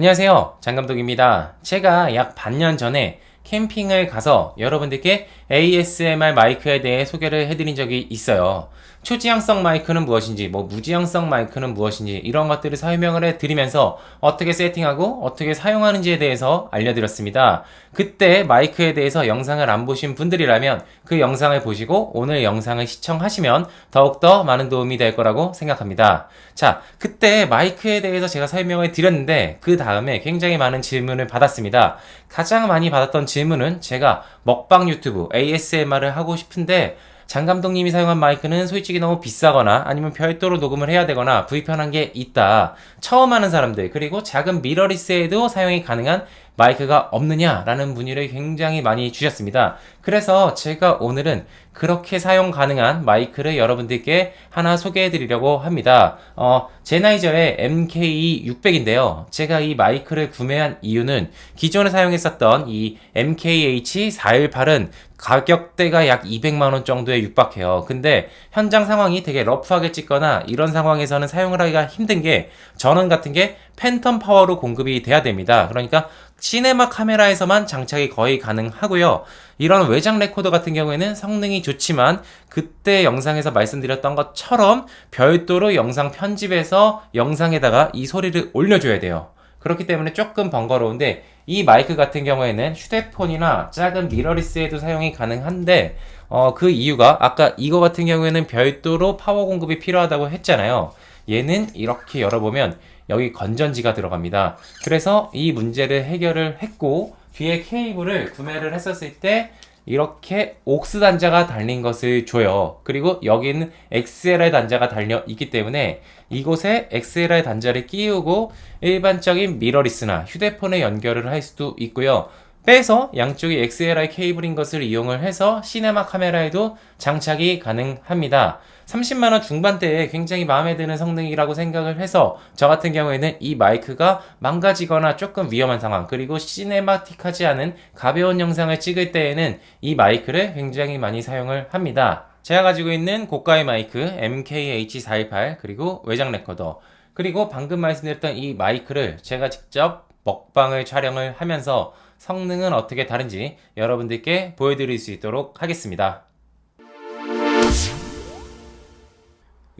안녕하세요. 장감독입니다. 제가 약 반년 전에 캠핑을 가서 여러분들께 ASMR 마이크에 대해 소개를 해드린 적이 있어요. 초지향성 마이크는 무엇인지, 뭐 무지향성 마이크는 무엇인지 이런 것들을 설명을 해드리면서 어떻게 세팅하고 어떻게 사용하는지에 대해서 알려드렸습니다. 그때 마이크에 대해서 영상을 안 보신 분들이라면 그 영상을 보시고 오늘 영상을 시청하시면 더욱더 많은 도움이 될 거라고 생각합니다. 자, 그때 마이크에 대해서 제가 설명을 드렸는데 그 다음에 굉장히 많은 질문을 받았습니다. 가장 많이 받았던 질문은 제가 먹방 유튜브 ASMR을 하고 싶은데 장 감독님이 사용한 마이크는 솔직히 너무 비싸거나 아니면 별도로 녹음을 해야 되거나 불편한 게 있다. 처음 하는 사람들 그리고 작은 미러리스에도 사용이 가능한 마이크가 없느냐라는 문의를 굉장히 많이 주셨습니다. 그래서 제가 오늘은 그렇게 사용 가능한 마이크를 여러분들께 하나 소개해 드리려고 합니다. 어, 제나이저의 MKE600인데요. 제가 이 마이크를 구매한 이유는 기존에 사용했었던 이 MKH418은 가격대가 약 200만원 정도에 육박해요. 근데 현장 상황이 되게 러프하게 찍거나 이런 상황에서는 사용을 하기가 힘든 게 전원 같은 게 팬텀 파워로 공급이 돼야 됩니다. 그러니까 시네마 카메라에서만 장착이 거의 가능하고요. 이런 외장 레코더 같은 경우에는 성능이 좋지만 그때 영상에서 말씀드렸던 것처럼 별도로 영상 편집해서 영상에다가 이 소리를 올려줘야 돼요. 그렇기 때문에 조금 번거로운데 이 마이크 같은 경우에는 휴대폰이나 작은 미러리스에도 사용이 가능한데 어, 그 이유가 아까 이거 같은 경우에는 별도로 파워 공급이 필요하다고 했잖아요. 얘는 이렇게 열어보면 여기 건전지가 들어갑니다. 그래서 이 문제를 해결을 했고 뒤에 케이블을 구매를 했었을 때 이렇게 옥스 단자가 달린 것을 줘요. 그리고 여기는 XLR 단자가 달려 있기 때문에 이곳에 XLR 단자를 끼우고 일반적인 미러리스나 휴대폰에 연결을 할 수도 있고요. 빼서 양쪽이 XLR 케이블인 것을 이용을 해서 시네마 카메라에도 장착이 가능합니다. 30만원 중반대에 굉장히 마음에 드는 성능이라고 생각을 해서 저 같은 경우에는 이 마이크가 망가지거나 조금 위험한 상황 그리고 시네마틱하지 않은 가벼운 영상을 찍을 때에는 이 마이크를 굉장히 많이 사용을 합니다. 제가 가지고 있는 고가의 마이크 MKH418 그리고 외장 레코더 그리고 방금 말씀드렸던 이 마이크를 제가 직접 먹방을 촬영을 하면서 성능은 어떻게 다른지 여러분들께 보여드릴 수 있도록 하겠습니다.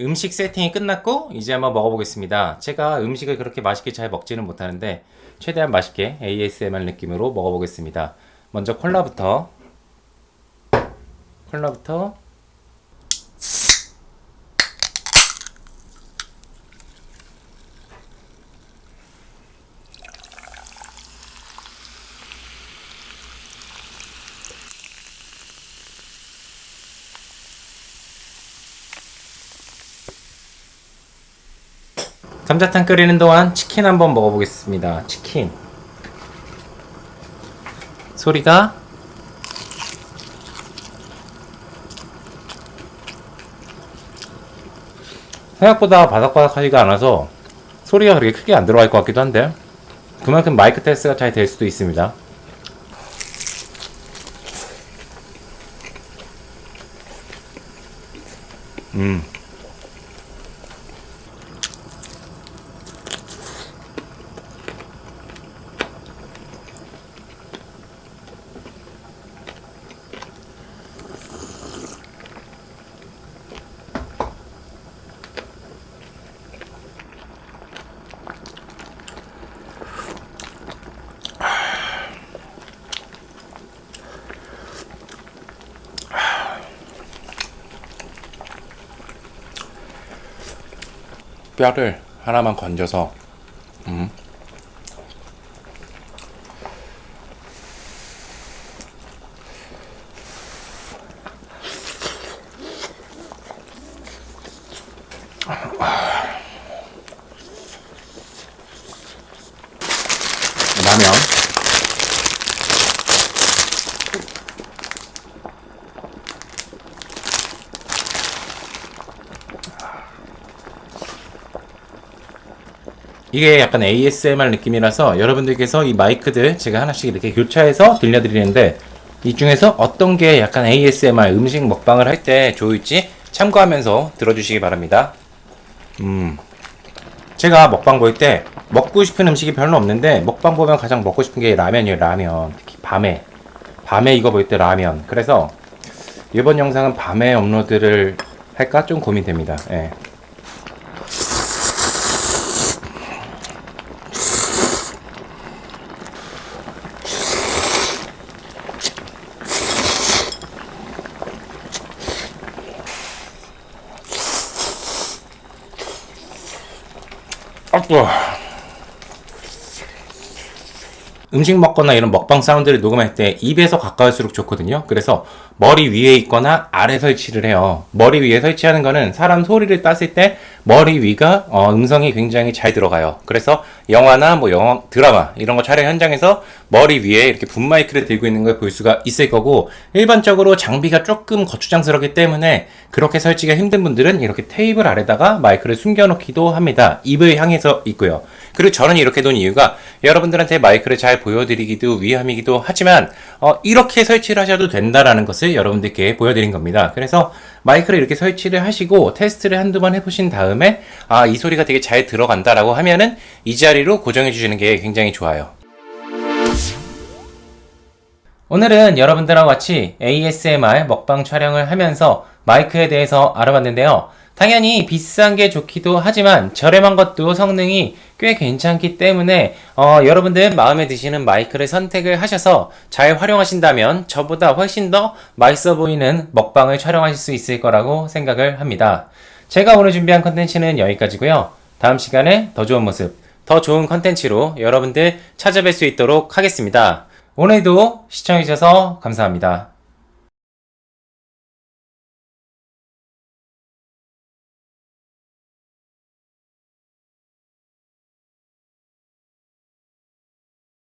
음식 세팅이 끝났고 이제 한번 먹어보겠습니다. 제가 음식을 그렇게 맛있게 잘 먹지는 못하는데 최대한 맛있게 ASMR 느낌으로 먹어보겠습니다. 먼저 콜라부터 콜라부터 감자탕 끓이는 동안 치킨 한번 먹어보겠습니다. 치킨. 소리가 생각보다 바삭바삭하지가 않아서 소리가 그렇게 크게 안 들어갈 것 같기도 한데 그만큼 마이크 테스트가 잘 될 수도 있습니다. 음. 뼈를 하나만 건져서 음. 라면 이게 약간 ASMR 느낌이라서 여러분들께서 이 마이크들 제가 하나씩 이렇게 교차해서 들려드리는데 이 중에서 어떤 게 약간 ASMR 음식 먹방을 할 때 좋을지 참고하면서 들어주시기 바랍니다. 음. 제가 먹방 볼 때 먹고 싶은 음식이 별로 없는데 먹방 보면 가장 먹고 싶은 게 라면이에요 라면 특히 밤에 밤에 이거 볼 때 라면 그래서 이번 영상은 밤에 업로드를 할까 좀 고민됩니다 예. 음식 먹거나 이런 먹방 사운드를 녹음할 때 입에서 가까울수록 좋거든요. 그래서 머리 위에 있거나 아래 설치를 해요. 머리 위에 설치하는 거는 사람 소리를 땄을 때 머리 위가 어, 음성이 굉장히 잘 들어가요. 그래서 영화나 뭐 영화 드라마 이런 거 촬영 현장에서 머리 위에 이렇게 분 마이크를 들고 있는 걸 볼 수가 있을 거고 일반적으로 장비가 조금 거추장스럽기 때문에 그렇게 설치가 힘든 분들은 이렇게 테이블 아래다가 마이크를 숨겨놓기도 합니다. 입을 향해서 있고요. 그리고 저는 이렇게 놓은 이유가 여러분들한테 마이크를 잘 보여드리기도 위함이기도 하지만 어, 이렇게 설치를 하셔도 된다라는 것을 여러분들께 보여드린 겁니다. 그래서 마이크를 이렇게 설치를 하시고 테스트를 한두 번 해보신 다음에 아 이 소리가 되게 잘 들어간다라고 하면은 이 자리로 고정해 주시는 게 굉장히 좋아요. 오늘은 여러분들하고 같이 ASMR 먹방 촬영을 하면서 마이크에 대해서 알아봤는데요. 당연히 비싼 게 좋기도 하지만 저렴한 것도 성능이 꽤 괜찮기 때문에 어, 여러분들 마음에 드시는 마이크를 선택을 하셔서 잘 활용하신다면 저보다 훨씬 더 맛있어 보이는 먹방을 촬영하실 수 있을 거라고 생각을 합니다. 제가 오늘 준비한 컨텐츠는 여기까지고요. 다음 시간에 더 좋은 모습, 더 좋은 컨텐츠로 여러분들 찾아뵐 수 있도록 하겠습니다. 오늘도 시청해주셔서 감사합니다.